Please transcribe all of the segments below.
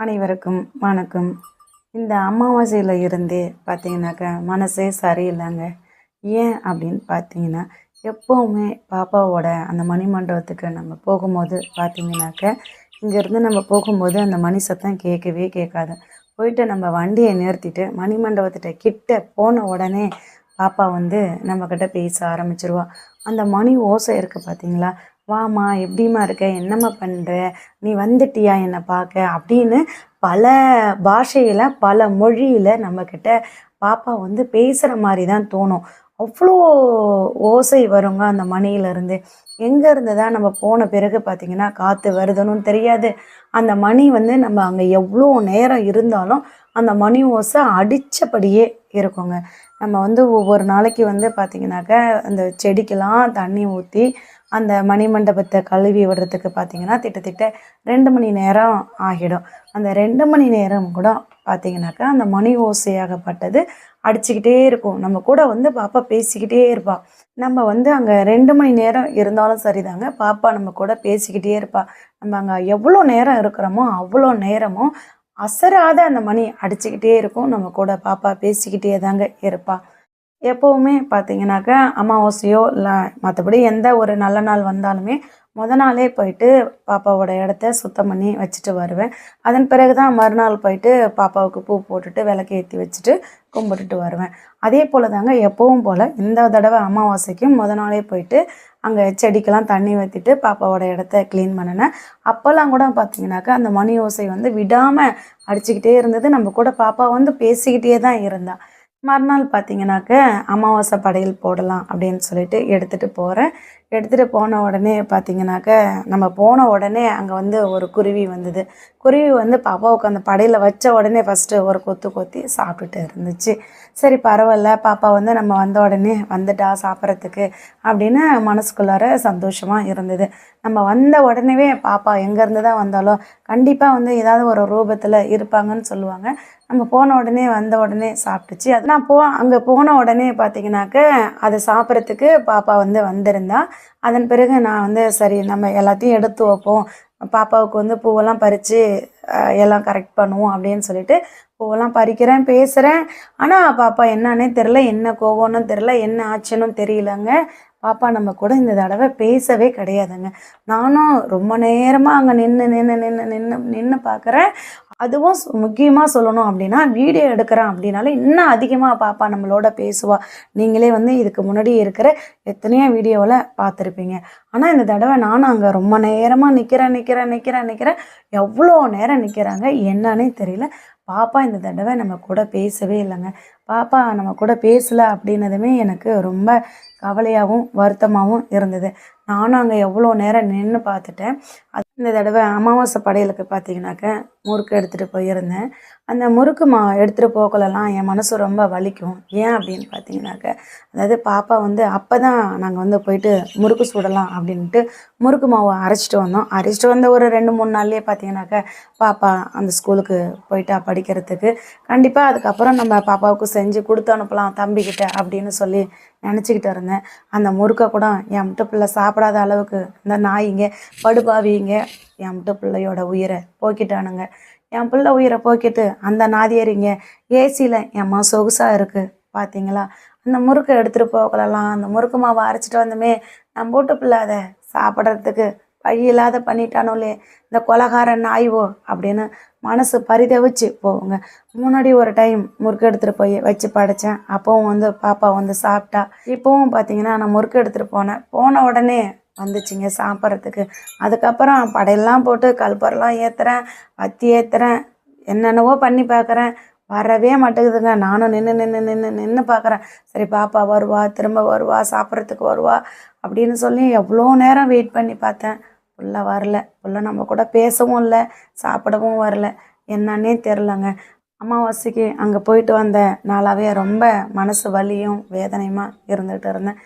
அனைவருக்கும் வணக்கம். இந்த அமாவாசையில் இருந்தே பார்த்தீங்கன்னாக்கா மனசே சரியில்லைங்க. ஏன் அப்படின்னு பார்த்தீங்கன்னா எப்போவுமே பாப்பாவோட அந்த மணிமண்டபத்துக்கு நம்ம போகும்போது பார்த்தீங்கன்னாக்க இங்கேருந்து நம்ம போகும்போது அந்த மணி சத்தம் கேட்கவே கேட்காது. போயிட்டு நம்ம வண்டியை நிறுத்திட்டு மணிமண்டபத்திட்ட கிட்ட போன உடனே பாப்பா வந்து நம்மக்கிட்ட பேச ஆரம்பிச்சிருவா. அந்த மணி ஓசை இருக்குது பார்த்தீங்களா வாம்மா எப்படிம்மா இருக்க? என்னம்மா பண்ணுற நீ வந்துட்டியா என்னை பார்க்க? அப்படின்னு பல பாஷையில் பல மொழியில் நம்மக்கிட்ட பாப்பா வந்து பேசுகிற மாதிரி தான் தோணும். அவ்வளோ ஓசை வருங்க அந்த மணியிலேருந்து. எங்கே இருந்து தான் நம்ம போன பிறகு பார்த்திங்கன்னா காற்று வருதுன்னு தெரியாது. அந்த மணி வந்து நம்ம அங்கே எவ்வளோ நேரம் இருந்தாலும் அந்த மணி ஓசை அடித்தபடியே இருக்குங்க. நம்ம வந்து ஒவ்வொரு நாளைக்கு வந்து பார்த்திங்கனாக்கா அந்த செடிக்கெல்லாம் தண்ணி ஊற்றி அந்த மணிமண்டபத்தை கழுவி விடுறதுக்கு பார்த்திங்கன்னா திட்டத்திட்ட ரெண்டு மணி நேரம் ஆகிடும். அந்த ரெண்டு மணி நேரம் கூட பார்த்திங்கனாக்கா அந்த மணி ஓசையாகப்பட்டது அடிச்சுக்கிட்டே இருக்கும். நம்ம கூட வந்து பாப்பா பேசிக்கிட்டே இருப்பா. நம்ம வந்து அங்கே ரெண்டு மணி நேரம் இருந்தாலும் சரிதாங்க. பாப்பா நம்ம கூட பேசிக்கிட்டே இருப்பா. நம்ம அங்கே எவ்வளோ நேரம் இருக்கிறோமோ அவ்வளோ நேரமும் அசராத அந்த மணி அடிச்சுக்கிட்டே இருக்கும். நம்ம கூட பாப்பா பேசிக்கிட்டே தாங்க இருப்பாள் எப்போவுமே பார்த்தீங்கன்னாக்கா அமாவாசையோ இல்லை மற்றபடி எந்த ஒரு நல்ல நாள் வந்தாலுமே முத நாளே போயிட்டு பாப்பாவோட இடத்த சுத்தம் பண்ணி வச்சுட்டு வருவேன். அதன் பிறகு தான் மறுநாள் போயிட்டு பாப்பாவுக்கு பூ போட்டுட்டு விளக்கு ஏற்றி வச்சுட்டு கும்பிட்டுட்டு வருவேன். அதே போல் தாங்க எப்பவும் போல் இந்த தடவை அமாவாசைக்கும் முத நாளே போயிட்டு அங்கே செடிக்கெல்லாம் தண்ணி ஊற்றிட்டு பாப்பாவோட இடத்த க்ளீன் பண்ணினேன். அப்போல்லாம் கூட பார்த்தீங்கன்னாக்கா அந்த மணி ஓசை வந்து விடாமல் அடிச்சுக்கிட்டே இருந்தது. நம்ம கூட பாப்பா வந்து பேசிக்கிட்டே தான் இருந்தாள் மறுநாள் பார்த்தீங்கன்னாக்க அமாவாசை படையல் போடலாம் அப்படின்னு சொல்லிட்டு எடுத்துகிட்டு போகிறேன் எடுத்துகிட்டு போன உடனே பார்த்தீங்கன்னாக்க நம்ம போன உடனே அங்கே வந்து ஒரு குருவி வந்தது. குருவி வந்து பாப்பாவுக்கு அந்த படையில் வச்ச உடனே ஃபஸ்ட்டு ஒரு கொத்து கொத்தி சாப்பிட்டுட்டு இருந்துச்சு. சரி பரவாயில்ல பாப்பா வந்து நம்ம வந்த உடனே வந்துட்டா சாப்பிட்றதுக்கு அப்படின்னு மனசுக்குள்ளார சந்தோஷமாக இருந்தது. நம்ம வந்த உடனேவே பாப்பா எங்கேருந்து தான் வந்தாலோ கண்டிப்பாக வந்து ஏதாவது ஒரு ரூபத்தில் இருப்பாங்கன்னு சொல்லுவாங்க. நம்ம போன உடனே வந்த உடனே சாப்பிட்டுச்சு. அது நான் போ அங்கே போன உடனே பார்த்தீங்கன்னாக்க அதை சாப்பிட்றதுக்கு பாப்பா வந்து வந்திருந்தா அதன் பிறகு நான் வந்து சரி நம்ம எல்லாத்தையும் எடுத்து வைப்போம். பாப்பாவுக்கு வந்து பூவெல்லாம் பறித்து எல்லாம் கரெக்ட் பண்ணுவோம் அப்படின்னு சொல்லிட்டு பூவெல்லாம் பறிக்கிறேன் பேசுகிறேன் ஆனால் பாப்பா என்னன்னே தெரில என்ன கோவம்னு தெரில என்ன ஆச்சுன்னு தெரியலங்க. பாப்பா நம்ம கூட இந்த தடவை பேசவே கிடையாதுங்க. நானும் ரொம்ப நேரமாக அங்கே நின்று நின்று நின்று நின்று நின்று பார்க்குறேன் அதுவும் முக்கியமாக சொல்லணும் அப்படின்னா வீடியோ எடுக்கிறேன் அப்படின்னாலே இன்னும் அதிகமாக பாப்பா நம்மளோட பேசுவா. நீங்களே வந்து இதுக்கு முன்னாடி இருக்கிற எத்தனையோ வீடியோவில் பார்த்துருப்பீங்க. ஆனால் இந்த தடவை நானும் அங்கே ரொம்ப நேரமாக நிற்கிறேன் நிற்கிறேன் நிற்கிறேன் நிற்கிறேன் எவ்வளோ நேரம் நிற்கிறாங்க என்னன்னே தெரியல. பாப்பா இந்த தடவை நம்ம கூட பேசவே இல்லைங்க. பாப்பா நம்ம கூட பேசலை அப்படின்னதுமே எனக்கு ரொம்ப கவலையாகவும் வருத்தமாகவும் இருந்தது. நானும் அங்கே எவ்வளோ நேரம் நின்று பார்த்துட்டேன். இந்த தடவை அமாவாசை படையலுக்கு பார்த்தீங்கன்னாக்க முறுக்கு எடுத்துகிட்டு போயிருந்தேன். அந்த முறுக்கு மா எடுத்துகிட்டு போகலாம் என் மனசு ரொம்ப வலிக்கும். ஏன் அப்படின்னு பார்த்தீங்கன்னாக்க அதாவது பாப்பா வந்து அப்போ தான் நாங்கள் வந்து போயிட்டு முறுக்கு சுடலாம் அப்படின்ட்டு முறுக்கு மாவை அரைச்சிட்டு வந்தோம். அரைச்சிட்டு வந்த ஒரு ரெண்டு மூணு நாள்லேயே பார்த்தீங்கன்னாக்க பாப்பா அந்த ஸ்கூலுக்கு போயிட்டா படிக்கிறதுக்கு. கண்டிப்பாக அதுக்கப்புறம் நம்ம பாப்பாவுக்கு செஞ்சு கொடுத்து அனுப்பலாம் தம்பிக்கிட்ட அப்படின்னு சொல்லி நினச்சிக்கிட்டு இருந்தேன். அந்த முறுக்கை கூட என் முட்டை பிள்ளை சாப்பிடாத அளவுக்கு இந்த நாய்ங்க படுபாவிங்க என் முட்டை பிள்ளையோட உயிரை போக்கிட்டானுங்க. என் பிள்ளை உயிரை போக்கிட்டு அந்த நாதியரிங்க ஏசியில் எம்மா சொகுசாக இருக்குது பார்த்தீங்களா அந்த முறுக்கை எடுத்துகிட்டு போகலாம் அந்த முறுக்கு மாவை அரைச்சிட்டு வந்தோமே நம்ம வீட்டு பிள்ளை அதை சாப்பிட்றதுக்கு வழி இல்லாத பண்ணிட்டானோலே இந்த கொலகார நாய்வோ அப்படின்னு மனசு பரிதவிச்சு போகுங்க. முன்னாடி ஒரு டைம் முறுக்கு எடுத்துகிட்டு போய் வச்சு படைச்சேன். அப்போவும் வந்து பாப்பா வந்து சாப்பிட்டா. இப்போவும் பார்த்தீங்கன்னா நான் முறுக்கு எடுத்துகிட்டு போனேன். போன உடனே வந்துச்சுங்க சாப்பிட்றதுக்கு. அதுக்கப்புறம் படையெல்லாம் போட்டு கல்பரெல்லாம் ஏற்றுறேன் வத்தி ஏற்றுறேன் என்னென்னவோ பண்ணி பார்க்குறேன் வரவே மாட்டேங்குதுங்க. நானும் நின்று நின்று நின்று நின்று பார்க்குறேன் சரி பாப்பா வருவா திரும்ப வருவா சாப்பிட்றதுக்கு வருவா அப்படின்னு சொல்லி எவ்வளோ நேரம் வெயிட் பண்ணி பார்த்தேன். புள்ள வரல. புள்ள நம்ம கூட பேசவும் இல்லை சாப்பிடவும் வரல. என்னன்னே தெரிலங்க அமாவாசைக்கு அங்கே போயிட்டு வந்த நாளாகவே ரொம்ப மனசு வலியும் வேதனையுமா இருந்துகிட்டு இருந்தேன்.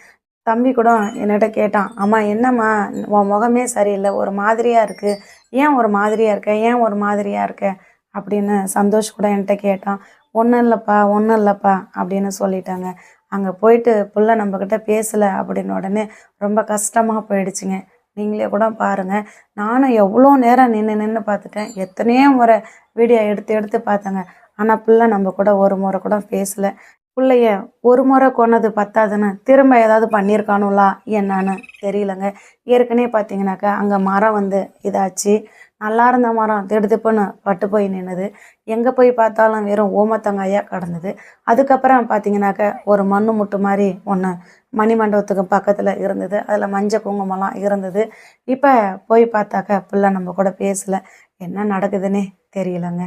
தம்பி கூட என்னிட்ட கேட்டான் அம்மா என்னம்மா? உன் முகமே சரியில்லை. ஒரு மாதிரியாக இருக்குது ஏன் ஒரு மாதிரியாக இருக்க? ஏன் ஒரு மாதிரியாக இருக்க? அப்படின்னு சந்தோஷ் கூட என்கிட்ட கேட்டான். ஒன்றும் இல்லைப்பா ஒன்றும் இல்லைப்பா அப்படின்னு சொல்லிட்டாங்க. அங்கே போயிட்டு புள்ள நம்மக்கிட்ட பேசலை அப்படின்னு உடனே ரொம்ப கஷ்டமாக போயிடுச்சுங்க. நீங்களே கூட பாருங்கள் நானும் எவ்வளோ நேரம் நின்று நின்று பார்த்துட்டேன். எத்தனையோ முறை வீடியோ எடுத்து எடுத்து பார்த்தேங்க. ஆனால் பிள்ளை நம்ம கூட ஒரு முறை கூட பேசலை. பிள்ளைய ஒரு முறை கொன்னது பத்தாதுன்னு திரும்ப ஏதாவது பண்ணியிருக்கானுங்களா என்னன்னு தெரியலங்க. ஏற்கனவே பார்த்தீங்கன்னாக்கா அங்கே மரம் வந்து இதாச்சு. நல்லா இருந்த மரம் திடுதிப்புன்னு பட்டு போய் நின்னுது. எங்கே போய் பார்த்தாலும் வெறும் ஓமத்தங்காயாக கிடந்தது. அதுக்கப்புறம் பார்த்தீங்கன்னாக்கா ஒரு மண்ணு முட்டு மாதிரி ஒன்று மணிமண்டபத்துக்கு பக்கத்தில் இருந்தது. அதில் மஞ்சள் குங்குமம்லாம் இருந்தது. இப்போ போய் பார்த்தாக்கா பிள்ளை நம்ம கூட பேசலை. என்ன நடக்குதுன்னே தெரியலங்க.